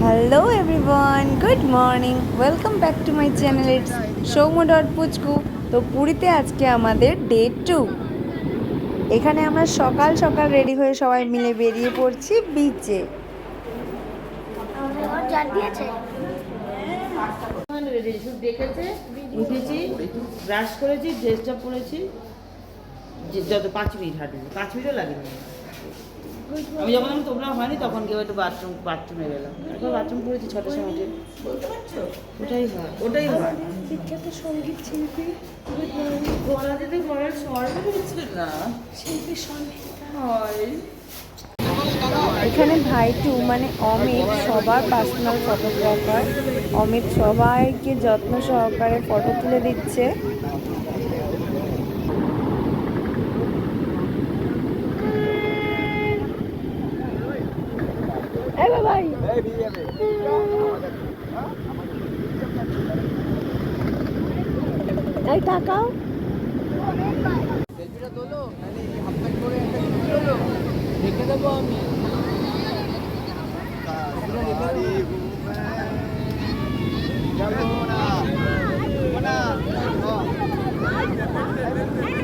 Hello everyone good morning welcome back to my channel it's Soumya dot Puchku তো পুরীতে আজকে আমাদের day to এখানে আমরা সকাল সকাল রেডি হয়ে সবাই মিলে বেরিয়ে পড়ছি বিচে রেডি ডেকেছে উঠেছি ব্রাশ করেছি ড্রেসটা পরেছি যত পাঁচ মিনিট হাঁটেছি পাঁচ মিনিটও লাগেনি। আমি যখন আমি তোমরা হয়নি তখন কেউ একটু বাথরুম বাথরুমে গেলাম। একবার বাথরুম করেছি ছটার সময় উঠে। ওটাই হয় ওটাই হয়। বিখ্যাত সংগীত শিল্পী। গলা দিতে গলার স্বর বেরোচ্ছে না। শিল্পী সঙ্গীতা হয়। এখানে ভাই টু মানে অমিত, সবার পার্সোনাল ফটোগ্রাফার অমিত সবাইকে যত্ন সহকারে ফটো তুলে দিচ্ছে। বাবাই এই। টাকাও জেঠিদের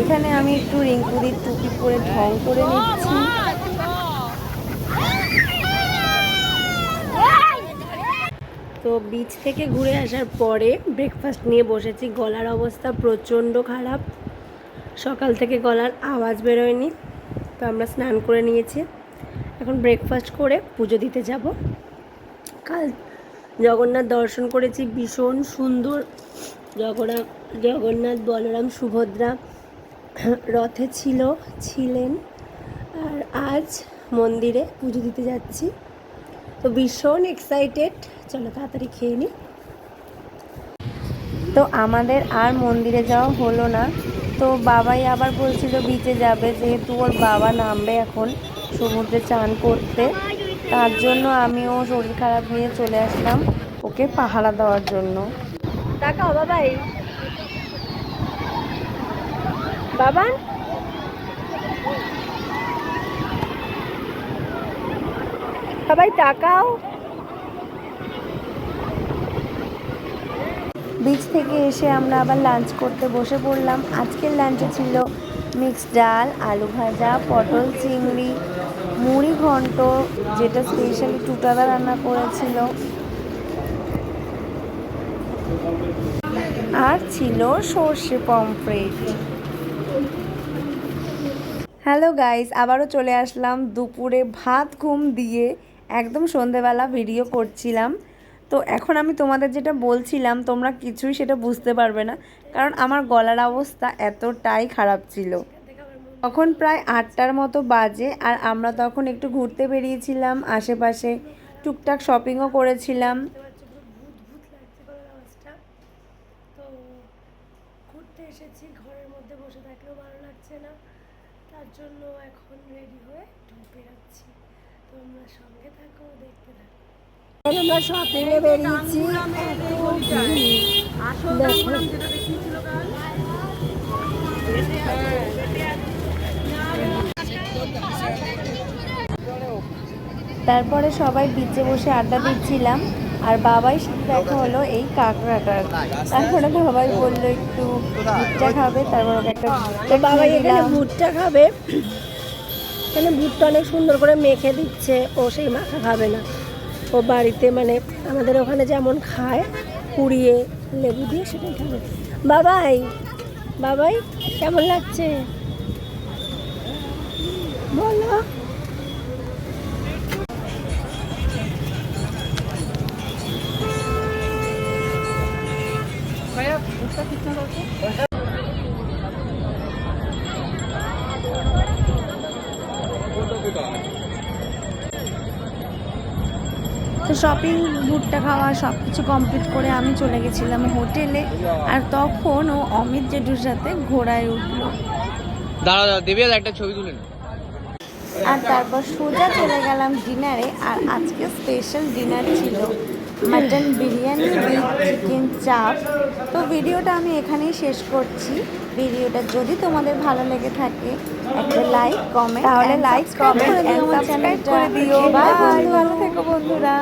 এখানে আমি একটু রিঙ্কুদির টুপি পরে ঢং করে নিচ্ছি। তো বিচ থেকে ঘুরে আসার পরে ব্রেকফাস্ট নিয়ে বসেছি। গলার অবস্থা প্রচণ্ড খারাপ। সকাল থেকে গলার আওয়াজ বেরোয়নি। তো আমরা স্নান করে নিয়েছি। এখন ব্রেকফাস্ট করে পুজো দিতে যাব। কাল জগন্নাথ দর্শন করেছি ভীষণ সুন্দর। জগন্নাথ জগন্নাথ, বলরাম, সুভদ্রা। রথে ছিল, ছিলেন। আর আজ মন্দিরে পুজো দিতে যাচ্ছি। তো ভীষণ এক্সাইটেড চলো তাড়াতাড়ি খেয়ে নিই তো আমাদের আর মন্দিরে যাওয়া হলো না। তো বাবাই আবার বলছিল বিচে যাবে, যেহেতু ওর বাবা নামবে এখন সমুদ্রে চান করতে। তার জন্য আমিও শরীর খারাপ নিয়ে চলে আসলাম ওকে পাহারা দেওয়ার জন্য। টাকা বাবাই বাবান? সবাই তাকাও। বিচ থেকে এসে আমরা আবার লাঞ্চ করতে বসে পড়লাম। আজকের লাঞ্চে ছিল মিক্সড ডাল, আলু ভাজা, পটল, চিংড়ি, মুড়ি ঘন্ট, যেটা স্পেশালি টুটাদা রান্না করেছিল। আর ছিল সর্ষে পমফ্রেট। হ্যালো গাইস, আবারও চলে আসলাম দুপুরে ভাত, ঘুম দিয়ে একদম সন্ধেবেলা ভিডিও করছিলাম। তো এখন আমি তোমাদের যেটা বলছিলাম, তোমরা কিছুই সেটা বুঝতে পারবে না, কারণ আমার গলার অবস্থা এতটাই খারাপ ছিল। তখন প্রায় আটটার মতো বাজে আর আমরা তখন একটু ঘুরতে বেরিয়েছিলাম, আশেপাশে টুকটাক শপিংও করেছিলাম তো ঘুরতে এসেছি ঘরের মধ্যে বসে থাকলেও ভালো না। তার জন্য এখন রেডি হয়ে ঢুকে যাচ্ছি। তোমরা সঙ্গে থাকো দেখতে থাকো। আমরা শপিংয়ে বেরিয়েছি। তারপরে সবাই বিচে বসে আড্ডা দিচ্ছিলাম। আর বাবাই সাথে দেখা হলো এই কাঁকড়াটার তারপরে বাবাই বলল একটু ভুট্টা খাবে তারপর ওকে একটা তো বাবাই এখানে। ভুট্টা খাবে। এখানে ভুট্টা অনেক সুন্দর করে মেখে দিচ্ছে ও সেই মাখা খাবে না। ও বাড়িতে মানে আমাদের ওখানে যেমন খায় পুড়িয়ে লেবু দিয়ে সেটাই খাবে। বাবাই বাবাই কেমন লাগছে? বলো। তো শপিং ভুট্টা খাওয়া সব কিছু কমপ্লিট করে আমি চলে গেছিলাম হোটেলে। আর তখন ও অমিত জেঠুর সাথে ঘোড়ায় উঠল। দাঁড়া দাঁড়া দেবে একটা ছবি তুলে আর তারপর সোজা চলে গেলাম ডিনারে আর আজকে স্পেশাল ডিনার ছিল। Mutton biryani with chicken chaap তো ভিডিওটা আমি এখানেই শেষ করছি। ভিডিওটা যদি তোমাদের ভালো লেগে থাকে একটা লাইক কমেন্ট তাহলে লাইক কমেন্ট করে দিও আমার চ্যানেলটা করে দিও। বাই ভালো থেকো বন্ধুরা।